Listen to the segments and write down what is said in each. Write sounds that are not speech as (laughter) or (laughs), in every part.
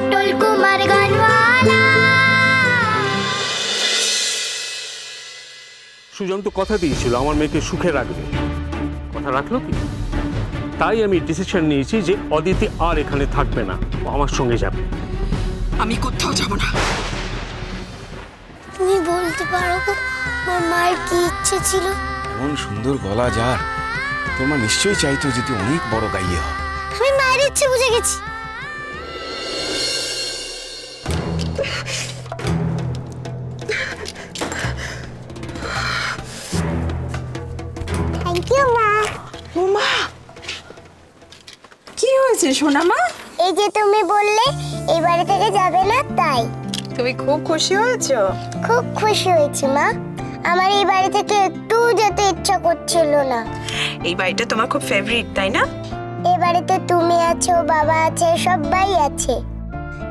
পটল কুমার গানওয়ালা। সুজন তো কথা দিয়েছিল আমার মেয়েকে সুখে রাখবে। কথা রাখল কি? তাই আমি ডিসিশন নিয়েছি যে অদিতি আর এখানে থাকবে না ও আমার সঙ্গে যাবে। আমি কোথাও যাব না। তুমি বলতে পারো আমার মায়ের কি ইচ্ছে ছিল? এমন সুন্দর গলা যার তোমার নিশ্চয়ই চাইতো যে তুই অনেক বড় গাইয়ে হ আমি মায়ের ইচ্ছে বুঝে গেছি। থ্যাংক ইউ মা। ওমা কি হয়েছে সোনামা এই যে তুমি বললে এই বাড়ি থেকে যাবে না তাই। তুমি খুব খুশি হয়েছো? খুব খুশি হয়েছি মা। আমার এই বাড়ি থেকে একটু যেতে ইচ্ছা করছিল না। এই বাড়িটা তোমার খুব ফেভারিট তাই না? এই বাড়িতে তুমি আছো বাবা আছে সবাই আছে।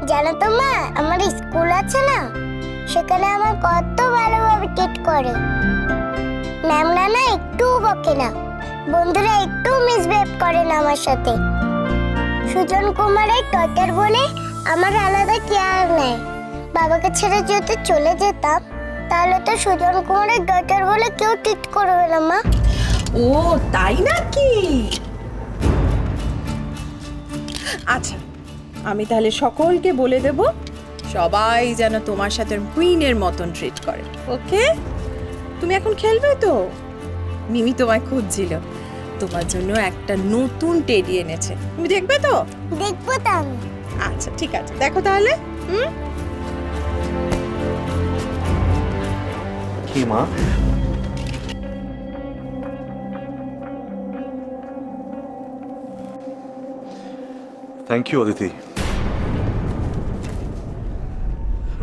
জানো তো মা, আমার স্কুল আছে না, সেখানে আমার কত ভালোভাবে ট্রিট করে। ম্যামরা না একটু বকে না, বন্ধুরা একটু মিসবিহেভ করে না আমার সাথে। সুজন কুমারের টটার বলে আমার আলাদা কেয়ার নেয়। বাবাকে ছেড়ে যদি চলে যেতাম, তাহলে তো সুজন কুমারের ডটার বলে কেউ ট্রিট করবে না মা। ও, তাই নাকি? আচ্ছা আমি তাহলে সকলকে বলে দেব সবাই যেন তোমার সাথে কুইনের মতন ট্রিট করে। ওকে? তুমি এখন খেলবে তো? মিমি তোমায় খুঁজছিল। তোমার জন্য একটা নতুন টেডি এনেছে। তুমি দেখবে তো? দেখব তো আমি। আচ্ছা ঠিক আছে। দেখো তাহলে। হুম? কি মা? Thank you Aditi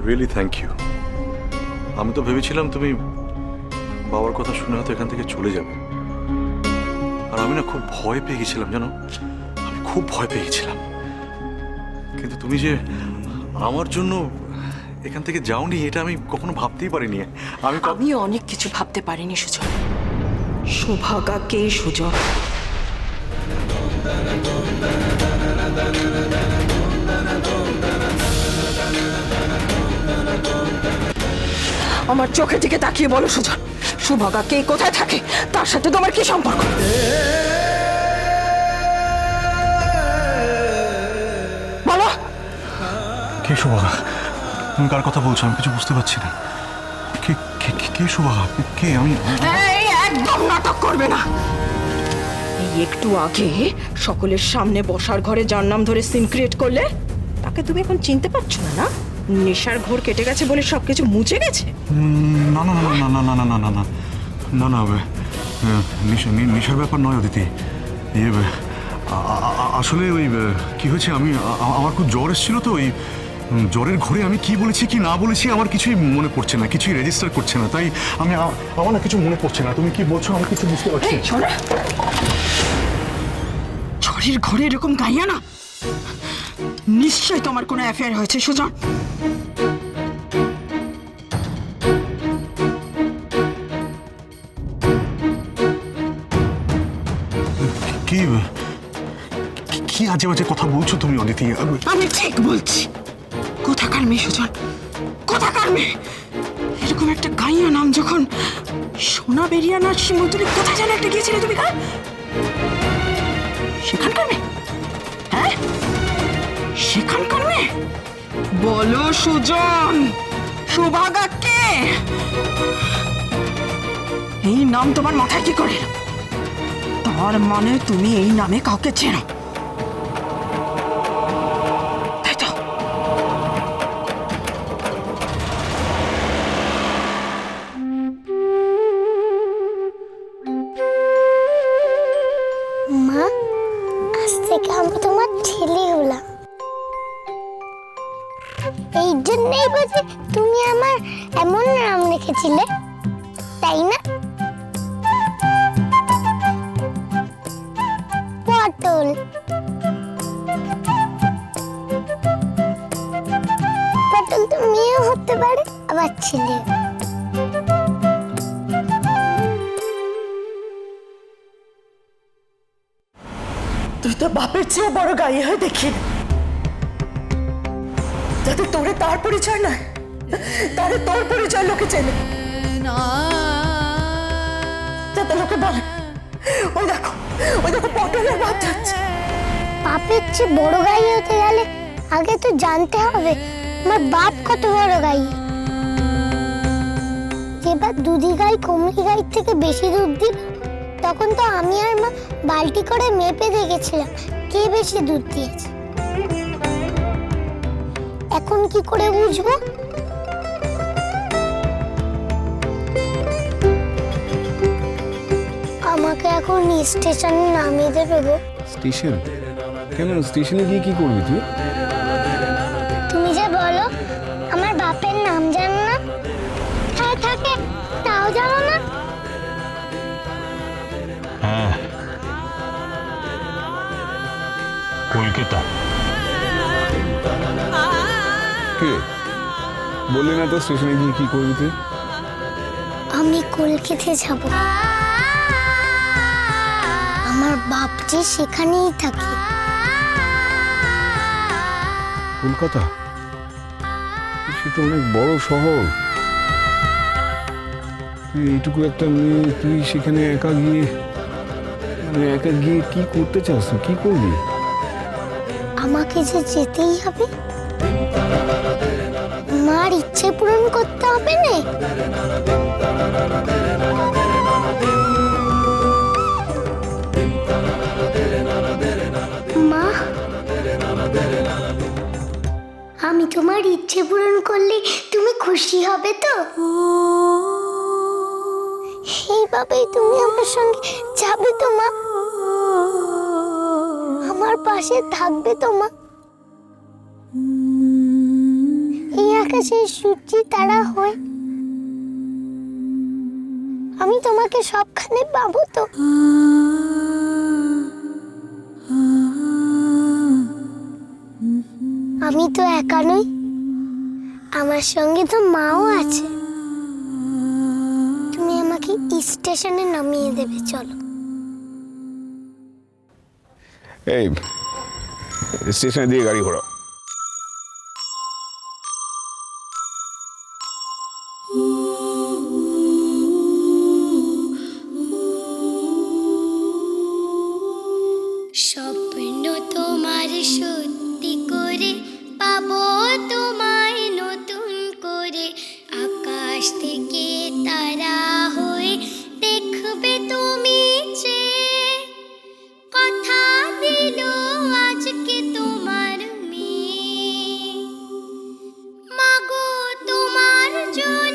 really thank you আমি তো ভেবেছিলাম তুমি বাবার কথা শুনে হয়তো এখান থেকে চলে যাবে। আর আমি না খুব ভয় পেয়ে গেছিলাম, জানো? আমি খুব ভয় পেয়ে গেছিলাম। কিন্তু তুমি যে আমার জন্য এখান থেকে যাওনি, এটা আমি কখনো ভাবতেই পারিনি। আমি আমি অনেক কিছু ভাবতে পারিনি, সুজন। সুভাগা কে, সুজন? আমার চোখের দিকে তাকিয়ে বলো সুজন। সুভাগা কে কোথায় থাকে? তার সাথে তোমার কি সম্পর্ক? বলো। কে শোভা তুমি কার কথা বলছো? আমি কিছু বুঝতে পারছি না। কে কে কে- কে কে আমি একদম নাটক করবে না। একটু আগে সকলের সামনে বসার ঘরে যার নাম ধরে সিন ক্রিয়েট করলে তাকে তুমি এখন চিনতে পারছ না না নেশার ঘোর কেটে গেছে বলে সবকিছু মুছে গেছে না না না না না না না না না না না না নেশা- নে- নেশার ব্যাপার নয় অদিতি ইয়ে আসলে ওই কি হয়েছে আমি আমার খুব জ্বর এসেছিল তো ওই জ্বরের ঘরে আমি কি বলেছি কি না বলেছি আমার কিছুই মনে পড়ছে না কিছুই রেজিস্টার করছে না তাই আমি আমার না কিছু মনে পড়ছে না তুমি কি বলছো আমার কিছু বুঝতে পারছি ঝড়ের ঘরে এরকম গাইয়া না? নিশ্চয় তোমার কোনো অ্যাফেয়ার হয়েছে সুজন। কি কি- আজে বাজে কথা বলছো তুমি অদিতি? আমি- আমি ঠিক বলছি। কোথাকার মেয়ে সুজন? কোথাকার মেয়ে? এরকম একটা গাইয়া নাম যখন সোনা বেরিয়া না শিমুলতুলি কোথায় যেন একটা গিয়েছিলে তুমি গান সেখানকার মেয়ে হ্যাঁ? সেখানকার মেয়ে বলো সুজন, সুভাগা কে? এই নাম তোমার মাথায় কি করে তার মানে তুমি এই নামে কাউকে চেনো। পটল তো মেয়েও হতে পারে, আবার ছেলে তুই তো বাপের চেয়ে বড় গায়ে হয়ে দেখি যাতে তোরে তার পরিচয় নয়, তারে তোর পরিচয় লোকে চেনে। যাতে লোকে বলে, ওই দেখো ওই দেখো পটলের বাপের চেয়ে বড় গাই হতে গেলে আগে তো জানতে হবে, আমার বাপ কত বড় গাই। দুধি গাই, কমলি থেকে বেশি দুধ দিল, তখন তো আমি আর মা বালতি করে মেপে দেখেছিলাম কে বেশি দুধ দিয়েছে। এখন কি করে বুঝব? আমাকে এখন স্টেশনে নামিয়ে দেবে গো। স্টেশন? কেন? স্টেশনে গিয়ে কি করবি তুই? তুমি যে বলো আমার বাপের নাম জানো না? হ্যাঁ থাকে। তাও জানো না? হ্যাঁ। কলকাতা। কে? বললি না তো স্টেশনে গিয়ে কি করবি তুই? আমি কলকাতা যাব। আমার বাপ যে সেখানেই থাকে। কলকাতা? সে তো অনেক বড় শহর। তুই এইটুকু একটা মেয়ে তুই সেখানে একা গিয়ে মানে একা গিয়ে কি করতে চাস তুই? কি করবি? আমাকে যে যেতেই হবে? মার ইচ্ছে পূরণ করতে হবে না? তোমার ইচ্ছে পূরণ করলে তুমি খুশি হবে তো? এইভাবেই তুমি আমার সঙ্গে যাবে তো মা? আমার পাশে থাকবে তো মা? এই আকাশে সূর্যি তারা হয়। আমি তোমাকে সবখানে পাবো তো? আমি তো একা নই। আমার সঙ্গে তো মাও আছে। তুমি আমাকে স্টেশনে নামিয়ে দেবে, চলো। এই, স্টেশনে দিয়ে গাড়ি ঘোরাও। তোমার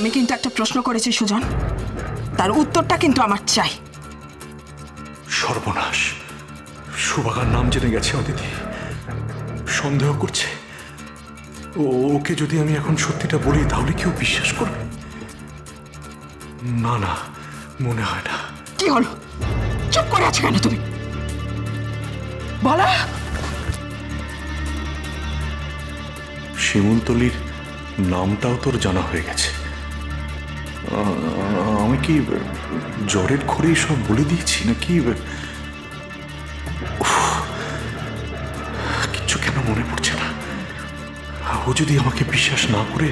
আমি কিন্তু একটা প্রশ্ন করেছি সুজন। তার উত্তরটা কিন্তু আমার চাই। সর্বনাশ। সুভাগার নাম জেনে গেছে অদিতি। সন্দেহ করছে। ও ওকে যদি আমি এখন সত্যিটা বলি তাহলে কেউ বিশ্বাস করবে? না না মনে হয় না। কি হলো? চুপ করে আছো কেন তুমি? বলা। শিমুলতলির নামটাও তোর জানা হয়ে গেছে। আমি কি জ্বরের ঘরেই সব বলে দিয়েছি নাকি? কিচ্ছু কেন মনে পড়ছে না। ও যদি আমাকে বিশ্বাস না করে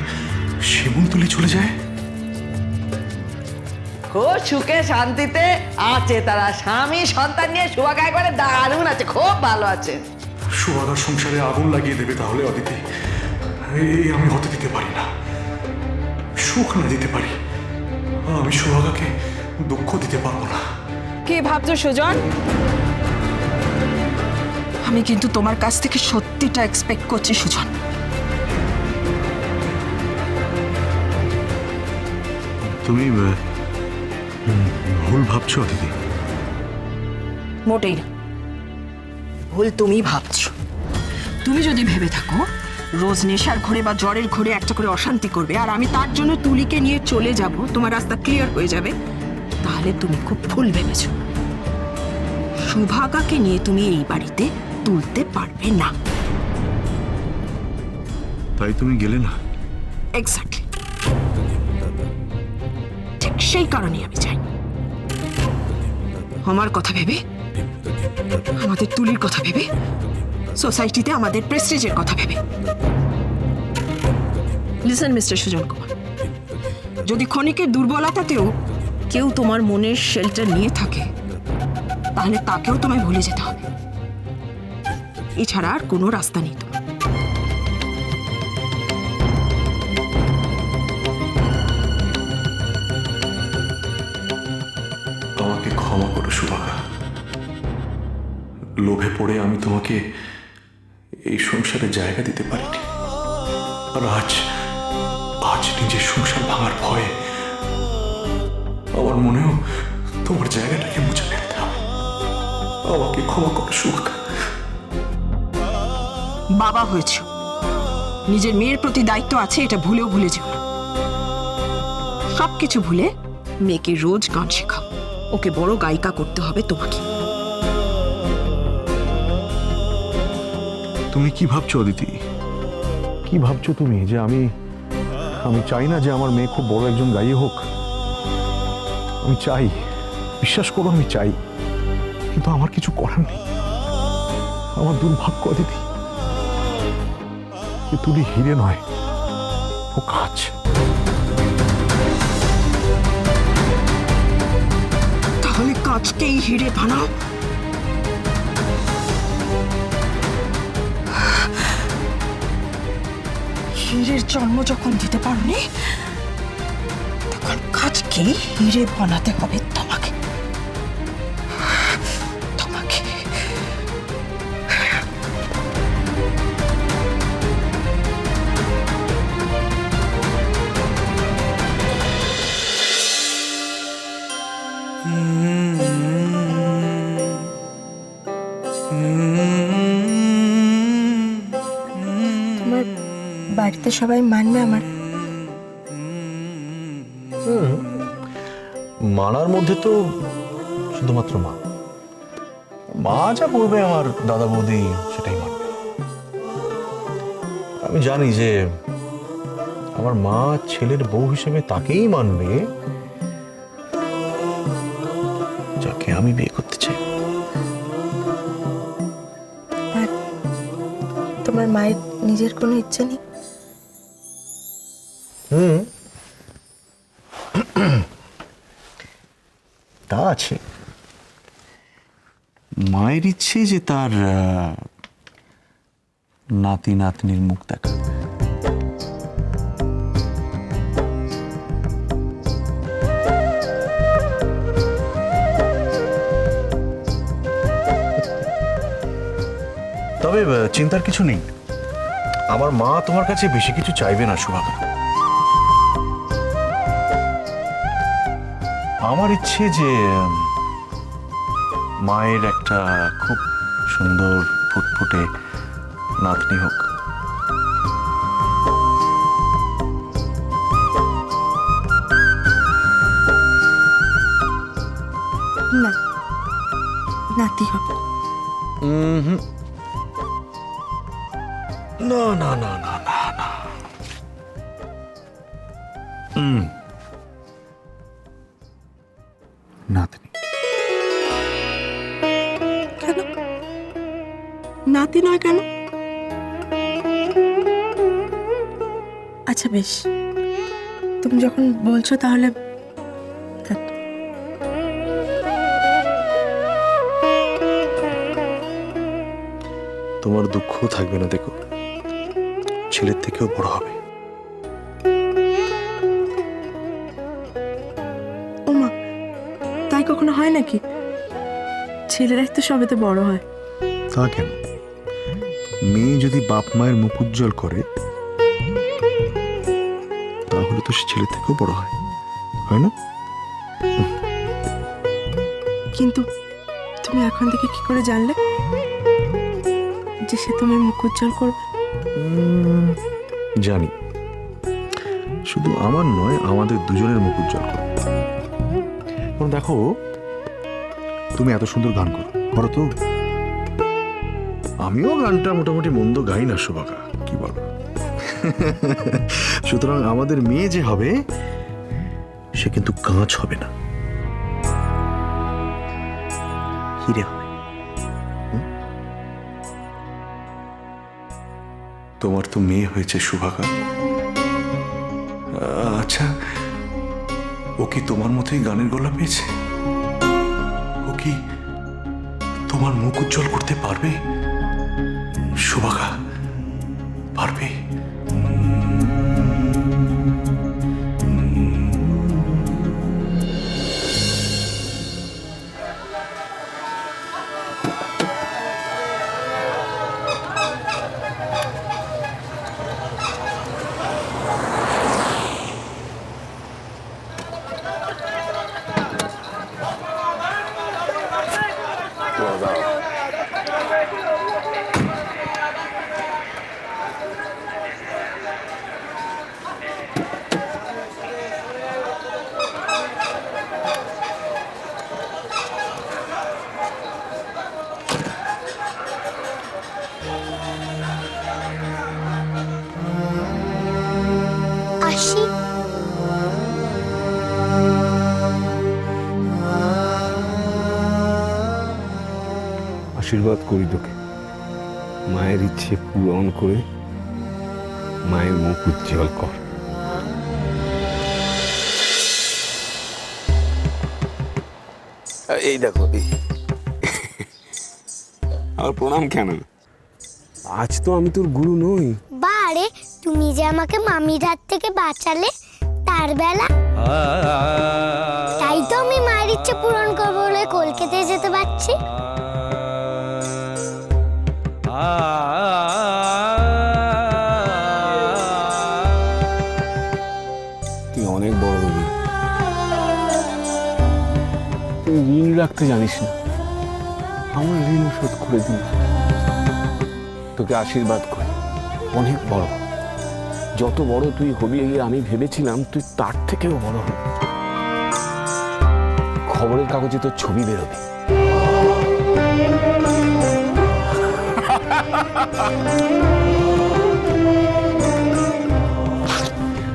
তুলে চলে যায়? খুব সুখে শান্তিতে আছে তারা। স্বামী সন্তান নিয়ে সুভাগা একবারে দারুণ আছে খুব ভালো আছে। সুভাগার সংসারে আগুন লাগিয়ে দেবে তাহলে অদিতি। এই আমি হতে দিতে পারি না। সুখ না দিতে পারি। আমি সুভাগাকে দুঃখ দিতে পারব না। কি ভাবছ সুজন? আমি কিন্তু তোমার কাছ থেকে সত্যিটা এক্সপেক্ট করছি সুজন। তুমি ভুল ভাবছ দিদি মোটেই না। ভুল তুমি ভাবছ। তুমি যদি ভেবে থাকো রোজ নেশার ঘরে বা জ্বরের ঘরে একটা করে অশান্তি করবে। আর আমি তার জন্য তুলিকে নিয়ে চলে যাব। তোমার রাস্তা ক্লিয়ার হয়ে যাবে। তাহলে তুমি খুব ভুল ভেবেছ। সুভাগাকে নিয়ে তুমি এই বাড়িতে তুলতে পারবে না। তাই তুমি গেলে না? এক্স্যাক্টলি ঠিক সেই কারণেই আমি চাই। আমার কথা ভেবে? আমাদের তুলির কথা ভেবে? সোসাইটিতে আমাদের প্রেস্টিজের কথা ভেবে। Listen mister Sujan Kumar. যদি ক্ষণিকের দুর্বলতাতেও কেউ তোমার মনের শেল্টার নিয়ে থাকে, তাহলে তাকেও তোমায় ভুলে যেতে হবে। এছাড়া আর কোনো রাস্তা নেই তোমার। আমাকে ক্ষমা করো সুভাগা লোভে পড়ে আমি তোমাকে এই সংসারে জায়গা দিতে পারিনি। আর আজ আজ নিজের সংসার ভাঙার ভয়ে আমার মনেও তোমার জায়গাটাকে মুছে ফেলতে হবে। আমাকে ক্ষমা করো সুভাগা বাবা হয়েছ। নিজের মেয়ের প্রতি দায়িত্ব আছে, এটা ভুলেও ভুলে যেও না। সবকিছু ভুলে মেয়েকে রোজ গান শেখাও। ওকে বড় গায়িকা করতে হবে তোমাকে। তুমি কি ভাবছ অদিতি? কি ভাবছ তুমি যে আমি আমি চাই না যে আমার মেয়ে খুব বড় একজন গায়ী হোক? আমি চাই বিশ্বাস করো আমি চাই কিন্তু আমার কিছু করার নেই। আমার দুর্ভাগ্য অদিতি যে তুলি হিরে নয় ও কাজ। তাহলে কাজকেই হিরে বানাও। হিরের জন্ম যখন দিতে পারোনি তখন কাজকে হিরে বানাতে হবে। বাড়িতে সবাই মানবে আমার। মানার মধ্যে তো শুধুমাত্র মা। মা যা বলবে আমার দাদা বৌদি সেটাই মানবে। আমি জানি যে আমার মা ছেলের বউ হিসেবে তাকেই মানবে যাকে আমি বিয়ে করতে চাই। তোমার মায়ের নিজের কোনো ইচ্ছে নেই? মায়ের ইচ্ছে যে তার নাতি নাতনির মুখ দেখা। তবে চিন্তার কিছু নেই। আমার মা তোমার কাছে বেশি কিছু চাইবে না সুভাগা আমার ইচ্ছে যে মায়ের একটা খুব সুন্দর ফুটফুটে নাতনি হোক। না নাতি হবে না নাতি নয় কেন? আচ্ছা বেশ। তুমি যখন বলছো তাহলে। তোমার দুঃখ থাকবে না দেখো। ছেলের থেকেও বড় হবে। ওমা তাই কখনো হয় নাকি? ছেলেরাই তো সবেতে বড় হয়। তা কেন? মেয়ে যদি বাপ মায়ের মুখ উজ্জ্বল করে তাহলে তো সে ছেলের থেকেও বড় হয় হয় না? কিন্তু তুমি এখন থেকে কি করে জানলে যে সে তুমি মুখ উজ্জ্বল করবে? জানি। শুধু আমার নয় আমাদের দুজনের মুখ উজ্জ্বল করো। এখন দেখো তুমি এত সুন্দর গান করো করো তো? আমিও গানটা মোটামুটি মন্দ গাই না শোভাকা। কি বলো? সুতরাং আমাদের মেয়ে যে হবে সে কিন্তু কাঁচ হবে না। হিরে হবে। তোমার তো মেয়ে হয়েছে শুভাকা। আচ্ছা ও কি তোমার মতোই গানের গলা পেয়েছে? ও কি তোমার মুখ উজ্জ্বল করতে পারবে? শুভাকা পারবে? আসি আশীর্বাদ করি তোকে। মায়ের ইচ্ছে পূরণ করে মায়ের মুখ উজ্জ্বল কর। এই দেখো আর প্রণাম কেন? আজ তো আমি তোর গুরু নই। বারে তুমি যে আমাকে মামির হাত থেকে বাঁচালে তার বেলা? তাই তো আমি মায়ের ইচ্ছে পূরণ করব বলে কলকাতায় যেতে পারছি। রাখতে জানিস না। আমার ঋণ শোধ করে দিন। তোকে আশীর্বাদ করি। অনেক বড়। যত বড় তুই হবি আমি ভেবেছিলাম তুই তার থেকেও বড় হবি। খবরের কাগজে তোর ছবি বেরোবে।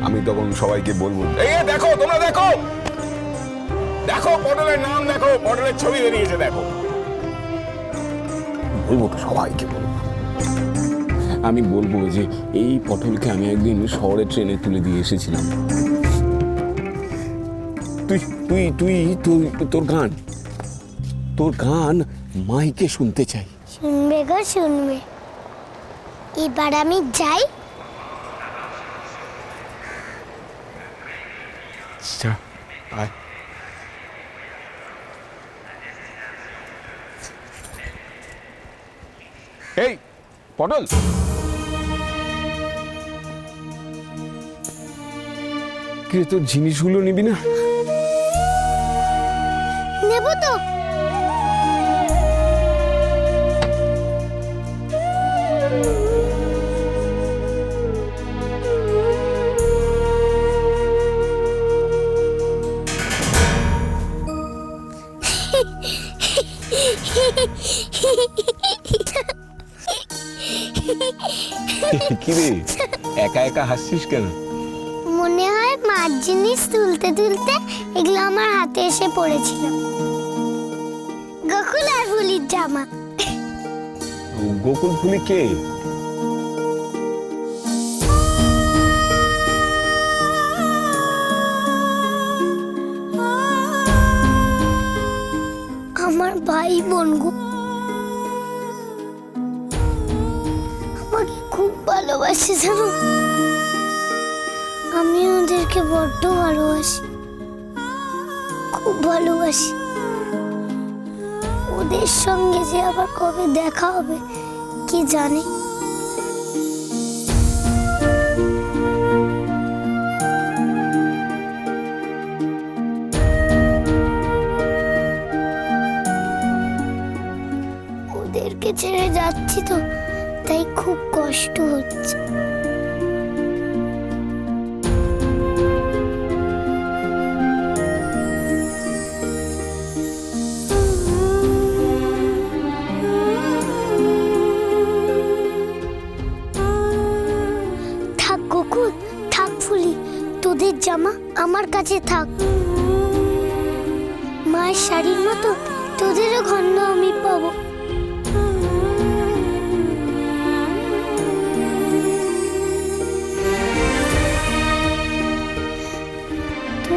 আমি তখন সবাইকে বলব দেখো, তোমরা পটলের নাম দেখো পটলের ছবি বেরিয়েছে দেখো। বলব তো সবাইকে বলব। আমি বলব যে এই পটলকে আমি একদিন শহরে ট্রেনে তুলে দিয়ে এসেছিলাম। তুই তুই তুই তুই তোর গান। তোর গান মাইকে শুনতে চাই। শুনবে গো শুনবে। এবার আমি যাই। আচ্ছা আয়। এই পটল। কি তোর জিনিসগুলো নিবি না? নেব তো। (laughs) কি রে একা একা হাসছিস কেন? মনে হয় মার জিনিস তুলতে তুলতে এগুলো আমার হাতে এসে পড়েছিল। গোকুল আর ফুলির জামা। গোকুল ফুলি কে? আমার ভাই বোন গো। ভালোবাসে জানো? আমি ওদেরকে বড্ড ভালোবাসি। খুব ভালোবাসি। ওদের সঙ্গে যে আবার কবে দেখা হবে, কি জানে? ওদেরকে ছেড়ে যাচ্ছি তো। কষ্ট হচ্ছে। থাক গোকুল, থাক ফুলি, তোদের জামা আমার কাছে থাক। মায়ের শাড়ির মতো তোদেরও গন্ধ আমি পাবো।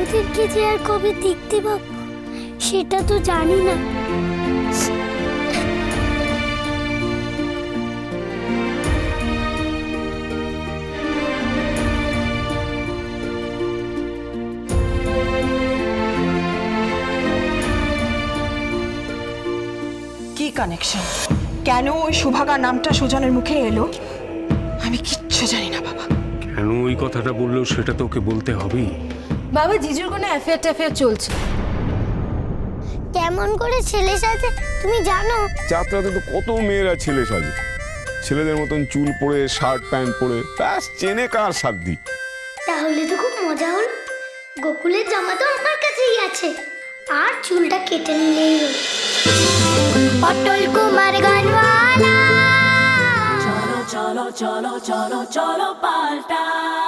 তোদেরকে যে আর কবে দেখতে পাবো সেটা তো জানি না। কি কানেকশন কেন ওই সুভাগা নামটা সুজনের মুখে এলো? আমি কিচ্ছু জানি না বাবা। কেন ওই কথাটা বলল সেটা তোকে বলতে হবেই। বাবা জিজুর কোনো অ্যাফেয়ার ট্যাফেয়ার চলছে। কেমন করে ছেলে সাথে তুমি জানো? যাত্রাতে তো কত মেয়েরা ছেলে সাজে। ছেলেদের মতন চুল পরে শার্ট প্যান্ট পরে ব্যাস চেনে কার সাধ্য তাহলে তো খুব মজা হল। গোকুলের জামা তো আমার কাছেই আছে। আর চুলটা কেটে নিলেই হলো। অটল Kumar Gaanwala. cholo, cholo, cholo, cholo, cholo, paltai.